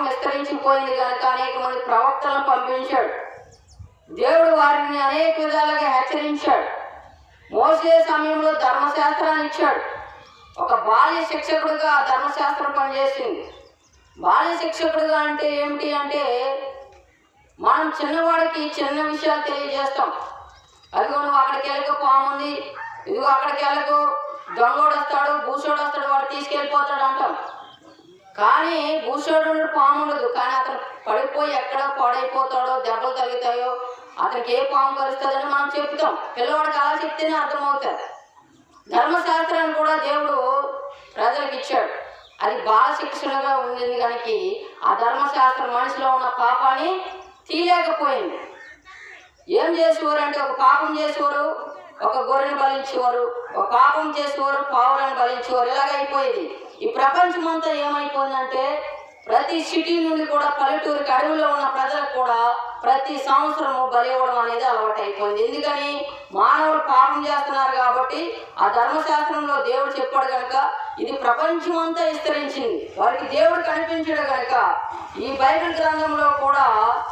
పాపం విస్తరించిపోయింది కనుక అనేక మంది ప్రవక్తలను పంపించాడు. దేవుడు వారిని అనేక విధాలుగా హెచ్చరించాడు. మోసే సమయంలో ధర్మశాస్త్రాన్ని ఇచ్చాడు. ఒక బాల్య శిక్షకుడుగా ధర్మశాస్త్రం పనిచేసింది. బాల్య శిక్షకుడుగా అంటే ఏమిటి అంటే మనం చిన్నవాడికి చిన్న విషయాలు తెలియజేస్తాం. అదిగో నువ్వు అక్కడికి వెళ్ళకు పాముంది ఇదిగో అక్కడికి వెళ్ళకు. దొంగోడు వస్తాడు భూసోడు వస్తాడు వాడు తీసుకెళ్ళిపోతాడు అంటాం. కానీ భూసోడు పాము ఉండదు కానీ అతను పడిపోయి ఎక్కడ పాడైపోతాడో దెబ్బలు తగ్గుతాయో అతనికి ఏ పాము కలుస్తుందని మనం చెప్తాం పిల్లవాడికి అలా చెప్తేనే అర్థమవుతుంది. ధర్మశాస్త్రాన్ని కూడా దేవుడు ప్రజలకు ఇచ్చాడు. అది బాలశిక్షణగా ఉండింది కనుక ఆ ధర్మశాస్త్రం మనిషిలో ఉన్న పాపాన్ని తీయలేకపోయింది. ఏం చేసేవారు అంటే ఒక పాపం చేసేవారు ఒక గొర్రెను బలించేవారు ఒక పాపం చేసేవారు పావులను బలించేవారు. ఇలాగ ఈ ప్రపంచం అంతా ఏమైపోయిందంటే ప్రతి సిటీ నుండి కూడా పల్లెటూరికి అడవిలో ఉన్న ప్రజలకు కూడా ప్రతి సంవత్సరము బలి ఇవ్వడం అనేది అలవాటు అయిపోయింది ఎందుకని? మానవులు పాపం చేస్తున్నారు కాబట్టి ఆ ధర్మశాస్త్రంలో దేవుడు చెప్పాడు కనుక ఇది ప్రపంచం అంతా విస్తరించింది. వారికి దేవుడు కనిపించాడు కనుక ఈ బైబిల్ గ్రంథంలో కూడా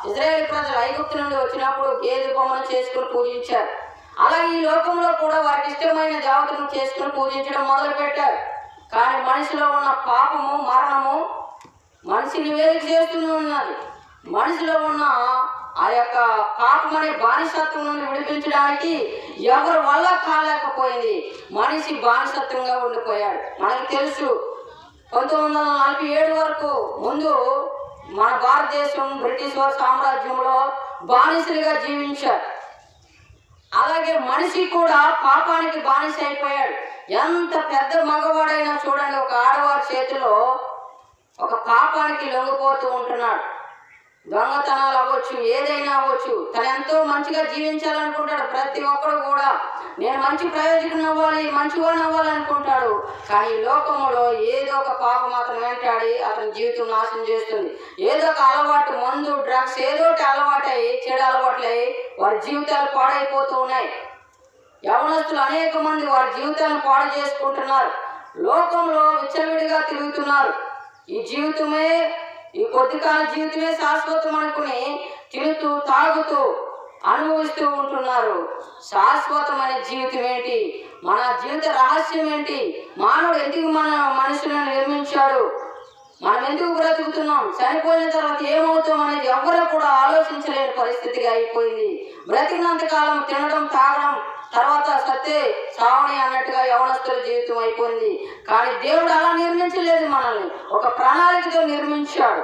ఇజ్రాయేల్ ప్రజలు ఐగుప్తు నుండి వచ్చినప్పుడు గేదె బొమ్మను చేసుకుని పూజించారు. అలాగే ఈ లోకంలో కూడా వారికి ఇష్టమైన జాగ్రత్తను చేసుకుని పూజించడం మొదలు పెట్టారు కానీ మనిషిలో ఉన్న పాపము మరణము మనిషిని వేరు చేస్తూనే ఉన్నది. మనిషిలో ఉన్న ఆ యొక్క పాపం అనే బానిసత్వం నుండి విడిపించడానికి ఎవరి వల్ల కాలేకపోయింది? మనిషి బానిసత్వంగా ఉండిపోయాడు. మనకు తెలుసు పంతొమ్మిది వందల నలభై ఏడు వరకు ముందు మన భారతదేశం బ్రిటిష్ వారి సామ్రాజ్యంలో బానిసలుగా జీవించారు. అలాగే మనిషి కూడా పాపానికి బానిస అయిపోయాడు. ఎంత పెద్ద మగవాడైనా చూడండి ఒక ఆడవారి చేతిలో ఒక పాపానికి లొంగిపోతూ ఉంటున్నాడు. దొంగతనాలు అవ్వచ్చు ఏదైనా అవ్వచ్చు. తను ఎంతో మంచిగా జీవించాలనుకుంటాడు ప్రతి ఒక్కడు కూడా. నేను మంచి ప్రయోజకుని అవ్వాలి మంచివాడిని అవ్వాలనుకుంటాడు. కానీ లోకంలో ఏదో ఒక పాపం అతను వెంటాడి అతని జీవితం నాశనం చేస్తుంది. ఏదో ఒక అలవాటు మందు డ్రగ్స్ ఏదో ఒకటి అలవాటై చెడు అలవాట్లై వారి జీవితాలు పాడైపోతూ ఉన్నాయి. యవనస్తులు అనేక మంది వారి జీవితాలను పాడు చేసుకుంటున్నారు. లోకంలో విచ్చలవిడిగా తిరుగుతున్నారు. ఈ జీవితమే ఈ కొద్ది కాల జీవితమే శాశ్వతం అనుకుని తింటూ తాగుతూ అనుభవిస్తూ ఉంటున్నారు. శాశ్వతమైన జీవితం ఏంటి? మన జీవిత రహస్యం ఏంటి? మానవుడు ఎందుకు మన మనుషులను నిర్మించాడు? మనం ఎందుకు బ్రతుకుతున్నాం చనిపోయిన తర్వాత ఏమవుతాం అనేది ఎవరు కూడా ఆలోచించలేని పరిస్థితిగా అయిపోయింది. బ్రతికినంత కాలం తినడం తాగడం తర్వాత సత్తే సావని అన్నట్టుగా యవనస్తుల జీవితం అయిపోయింది. కానీ దేవుడు అలా నిర్మించలేదు మనల్ని. ఒక ప్రణాళికతో నిర్మించాడు.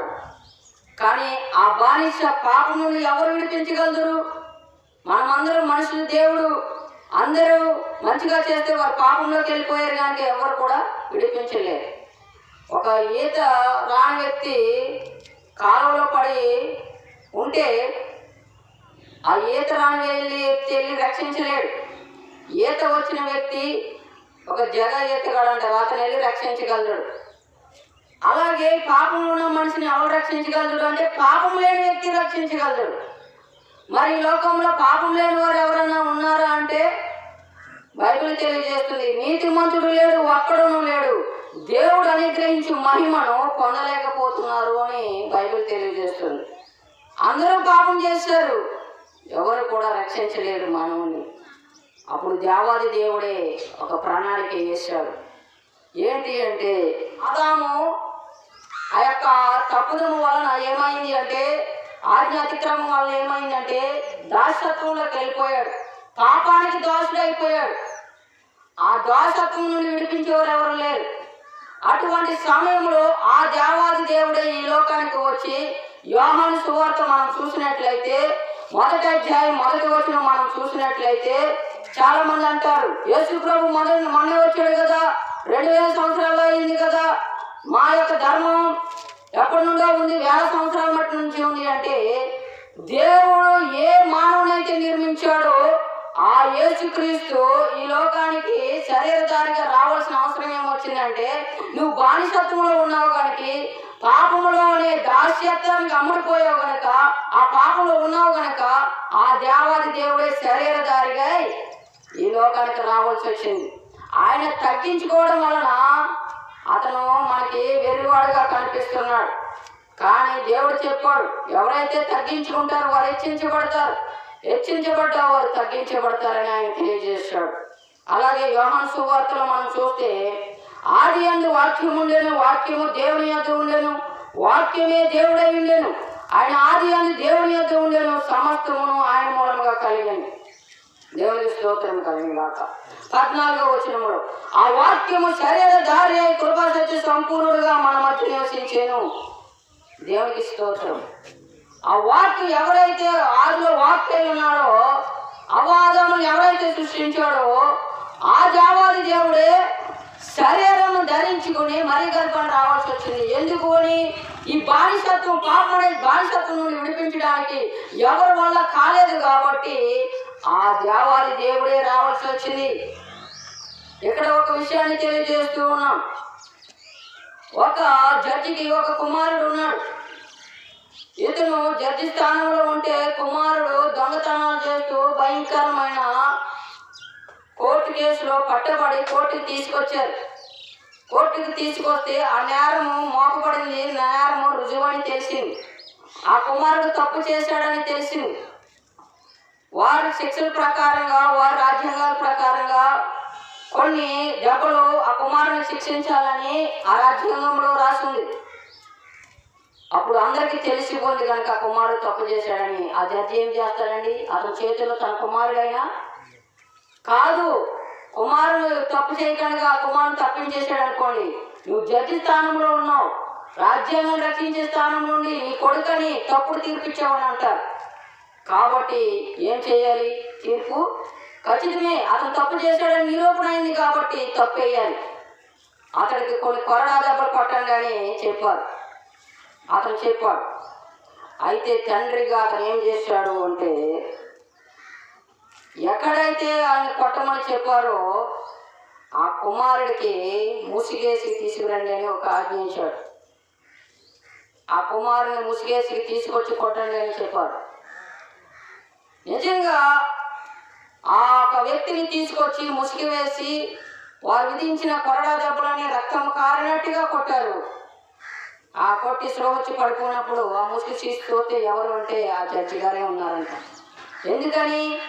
కానీ ఆ బానిస పాపం నుండి ఎవరు విడిపించగలరు? మనమందరం మనుషులు దేవుడు. అందరూ మంచిగా చేస్తే వారు పాపంలోకి వెళ్ళిపోయారు కానీ ఎవరు కూడా విడిపించలేరు. ఒక ఈత రాని వ్యక్తి కాలువలో పడి ఉంటే ఆ ఈత రాని వెళ్ళి వెళ్ళి రక్షించలేడు. ఈత వచ్చిన వ్యక్తి ఒక జగ ఈతగాడు అంటారు అతను వెళ్ళి రక్షించగలడు. అలాగే పాపం ఉన్న మనిషిని ఎవరు రక్షించగలడు అంటే పాపం లేని వ్యక్తి రక్షించగలడు. మరి ఈ లోకంలో పాపం లేని వారు ఎవరైనా ఉన్నారా అంటే బైబిల్ తెలియజేస్తుంది నీతిమంతుడు లేడు ఒక్కడును లేడు. దేవుడు అనుగ్రహించి మహిమను పొందలేకపోతున్నారు అని బైబిల్ తెలియజేస్తుంది. అందరూ పాపం చేశారు ఎవరు కూడా రక్షించలేరు మానవుని. అప్పుడు దేవాది దేవుడే ఒక ప్రణాళిక వేశాడు ఏంటి అంటే అదాము ఆ యొక్క తప్పుదము వలన ఏమైంది అంటే ఆజ్ఞ అతిక్రమం వలన ఏమైందంటే దాసత్వంలోకి వెళ్ళిపోయాడు. పాపానికి దోషుడు అయిపోయాడు ఆ దోషత్వం నుండి విడిపించేవారు ఎవరు లేరు. అటువంటి సమయంలో ఆ దేవాది దేవుడే ఈ లోకానికి వచ్చి యోహాను సువార్త మనం చూసినట్లయితే మొదటి అధ్యాయం మొదటి వచ్చిన మనం చూసినట్లయితే చాలా మంది అంటారు యేసు ప్రభు మొదటి మొన్న వచ్చాడు కదా రెండు వేల సంవత్సరాలు అయింది కదా మా యొక్క ధర్మం ఎప్పటి నుండో ఉంది వేల సంవత్సరాల మట్టి నుంచి ఉంది అంటే దేవుడు ఏ మానవునైతే నిర్మించాడో ఆ యేసుక్రీస్తు ఈ లోకానికి శరీరధారిగా రావాల్సిన అవసరం వచ్చిందంటే నువ్వు బానిసత్వంలో ఉన్నావు కనుక పాపములో అనే దాస్యత్వానికి అమ్ముడిపోయావు గనక ఆ పాపంలో ఉన్నావు గనక ఆ దేవాది దేవుడే శరీరధారిగా ఈ లోకానికి రావాల్సి వచ్చింది. ఆయన తగ్గించుకోవడం వలన అతను మనకి వెర్రివాడుగా కనిపిస్తున్నాడు. కానీ దేవుడు చెప్పాడు ఎవరైతే తగ్గించుకుంటారో వారు హెచ్చించబడతారు. హెచ్చించబడ్డ వారు తగ్గించబడతారని ఆయన తెలియజేశాడు. అలాగే యోహాన్ సువార్తలో మనం చూస్తే ఆది అందు వాక్యం ఉండేను వాక్యము దేవుని యొక్క ఉండేను వాక్యమే దేవుడై ఉండేను. ఆయన ఆది అందు దేవుని యొక్క ఉండేను సమస్తమును ఆయన మూలముగా కలిగండి దేవుని స్తోత్రం కలిగినాక పద్నాలుగో వచనములో ఆ వాక్యము శరీర దారి అయి కృపా సత్య సంపూర్ణుడుగా మన మధ్య నివసించాను. దేవునికి స్తోత్రం. ఆ వాక్యం ఎవరైతే ఆదిలో వాక్యం ఉన్నాడో అవాదమును ఎవరైతే సృష్టించాడో ఆ జావాది దేవుడే శరీరం ధరించుకుని మరి గర్భం రావాల్సి వచ్చింది. ఎందుకు అని ఈ బానిసత్వం పాపడే బానిసత్వం నుండి విడిపించడానికి ఎవరి వల్ల కాలేదు కాబట్టి ఆ దేవాది దేవుడే రావాల్సి వచ్చింది. ఇక్కడ ఒక విషయాన్ని తెలియజేస్తూ ఉన్నాం. ఒక జడ్జికి ఒక కుమారుడు ఉన్నాడు. ఇతను జడ్జి స్థానంలో ఉంటే కుమారుడు దొంగతనాలు చేస్తూ భయంకరమైన కోర్టు కేసులో పట్టబడి కోర్టుకి తీసుకొచ్చారు. కోర్టుకి తీసుకొస్తే ఆ నేరము మోపబడింది నేరము రుజువని తెలిసింది. ఆ కుమారుడు తప్పు చేశాడని తెలిసింది. వారి శిక్షల ప్రకారంగా వారి రాజ్యాంగాల ప్రకారంగా కొన్ని దెబ్బలు ఆ కుమారుని శిక్షించాలని ఆ రాజ్యాంగంలో రాసింది. అప్పుడు అందరికీ తెలిసిపోయింది కనుక ఆ కుమారుడు తప్పు చేశాడని. ఆ జడ్జి ఏం చేస్తాడండి? అతని చేతిలో తన కుమారుడైనా? కాదు. తప్పు చేయకుండా ఆ కుమారుడు తప్పించేశాడు అనుకోండి నువ్వు జడ్జి స్థానంలో ఉన్నావు. రాజ్యాంగం రక్షించే స్థానం నుండి నీ కొడుకని తప్పుడు తీర్పిచ్చావని అంటారు. కాబట్టి ఏం చేయాలి? తీర్పు? ఖచ్చితమే అతను తప్పు చేశాడని నిరూపణ అయింది కాబట్టి తప్పు వేయాలి. అతడికి కొన్ని కొరడా దెబ్బలు కొట్టండి అని చెప్పారు. అతను చెప్పాడు. అయితే తండ్రిగా అతను ఏం చేశాడు అంటే ఎక్కడైతే ఆయన కొట్టమని చెప్పారో ఆ కుమారుడికి ముసిగేసి తీసుకురండి అని ఒక ఆజ్ఞించాడు ఆ కుమారుని ముసిగేసి తీసుకొచ్చి కొట్టండి అని చెప్పారు నిజంగా ఆ ఒక వ్యక్తిని తీసుకొచ్చి ముసుగు వేసి వారు విధించిన కొరడా దెబ్బలని రక్తం కారినట్టుగా కొట్టారు. ఆ కొట్టి స్రోహొచ్చి పడిపోయినప్పుడు ఆ ముసుగు తీసుకొస్తే ఎవరు అంటే ఆ జడ్జి గారే ఉన్నారంట. ఎందుకని?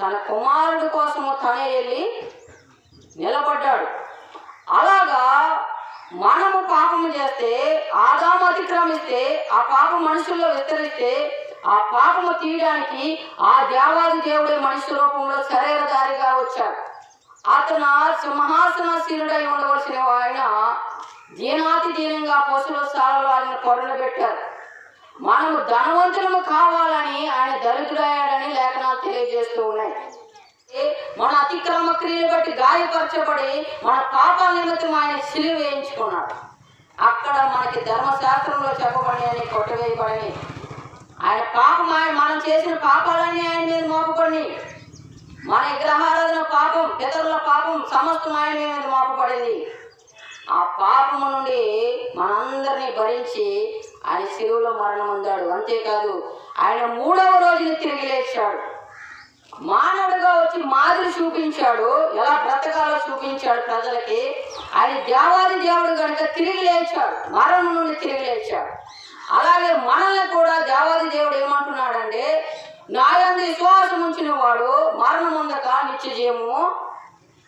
తన కుమారుడు కోసము తనే వెళ్ళి నిలబడ్డాడు. అలాగా మనము పాపము చేస్తే ఆదాము అతిక్రమిస్తే ఆ పాపం మనుషుల్లో విస్తరిస్తే ఆ పాపము తీయడానికి ఆ దేవాది దేవుడే మనిషి రూపంలో శరీరధారిగా వచ్చాడు. అతను సింహాసనశీలుడై ఉండవలసిన ఆయన దీనాతి దీనంగా పశువుల సాలలో ఆయన కొరలు పెట్టారు. మనము ధనవంతులము కావాలని ఆయన దరిద్రుడయ్యాడని లేఖనాలు తెలియజేస్తూ ఉన్నాయి. మన అతిక్రమ క్రియలు బట్టి గాయపరచబడి మన పాపాల నిమిత్తం ఆయన సిలువ వేయించుకున్నాడు. అక్కడ మనకి ధర్మశాస్త్రంలో చెప్పబడి అని కొట్టవేయబడి ఆయన పాపం ఆయన మనం చేసిన పాపాలన్నీ ఆయన మీద మోపబడి మన విగ్రహారాధన పాపం పితరుల పాపం సమస్తం ఆయన మీద మోపబడింది. ఆ పాపము నుండి మనందరినీ భరించి ఆయన శిలువులో మరణం అందాడు అంతేకాదు ఆయన మూడవ రోజుని తిరిగి లేచాడు. మానవుడిగా వచ్చి మాదిరి చూపించాడు ఎలా బ్రతకాలో చూపించాడు ప్రజలకి ఆయన దేవాది దేవుడు కనుక తిరిగి లేచాడు మరణం నుండి తిరిగి లేచాడు. అలాగే మనల్ని కూడా దేవాది దేవుడు ఏమంటున్నాడంటే నాయందు విశ్వాసం ఉంచిన వాడు మరణం ఉందక నిత్య జీవము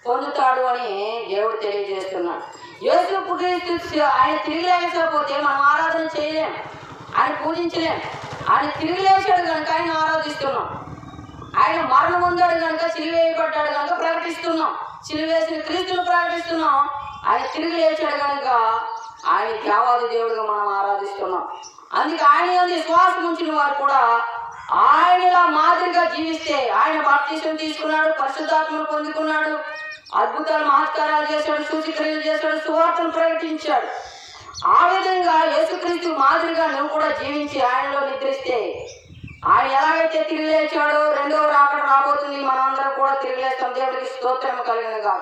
పొందుతాడు అని దేవుడు తెలియజేస్తున్నాడు. యేసు క్రీస్తు ఆయన తిరిగి లేకపోతే మనం ఆరాధన చేయలేం ఆయన పూజించలేం. ఆయన తిరిగి లేచాడు కనుక ఆయన ఆరాధిస్తున్నాం. ఆయన మరణం పొందాడు కనుక సిలివేయబడ్డాడు కనుక ప్రకటిస్తున్నాం. సిలువ క్రీస్తులు క్రీస్తును ప్రకటిస్తున్నాం. ఆయన తిరిగి లేచాడు కనుక ఆయన దేవాది దేవుడిగా మనం ఆరాధిస్తున్నాం. అందుకే ఆయన యందు విశ్వాసం ఉంచిన వారు కూడా ఆయనలా మాదిరిగా జీవిస్తే ఆయన బాప్తీసం తీసుకున్నాడు పరిశుద్ధాత్మను పొందుకున్నాడు అద్భుతాలు మహత్కారాలు చేశాడు సూచిక్రియలు చేశాడు సువార్తను ప్రకటించాడు. ఆ విధంగా యేసుక్రీస్తు మాదిరిగా నువ్వు కూడా జీవించి ఆయనలో నిద్రిస్తే ఆయన ఎలాగైతే తిరిగి లేచాడో రెండవ రాకడ రాబోతుంది. మనందరం కూడా తిరిగి లేస్తాం. దేవుడికి స్తోత్రం కలిగినగా.